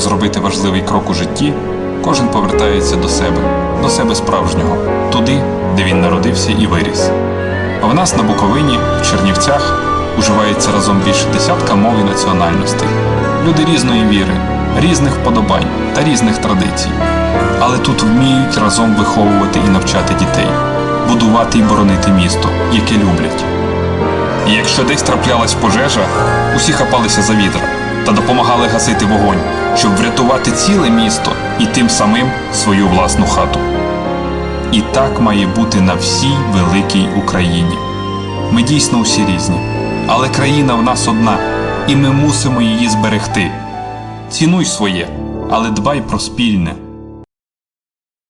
зробити важливий крок у житті, кожен повертається до себе, до себе справжнього, туди, де він народився і виріс. А в нас на Буковині, в Чернівцях, уживається разом більше десятка мов і національностей. Люди різної віри, різних вподобань та різних традицій. Але тут вміють разом виховувати і навчати дітей, будувати і боронити місто, яке люблять. І якщо десь траплялась пожежа, усі хапалися за відра та допомагали гасити вогонь, щоб врятувати ціле місто і тим самим свою власну хату. І так має бути на всій великій Україні. Ми дійсно усі різні, але країна в нас одна, і ми мусимо її зберегти. Цінуй своє, але дбай про спільне.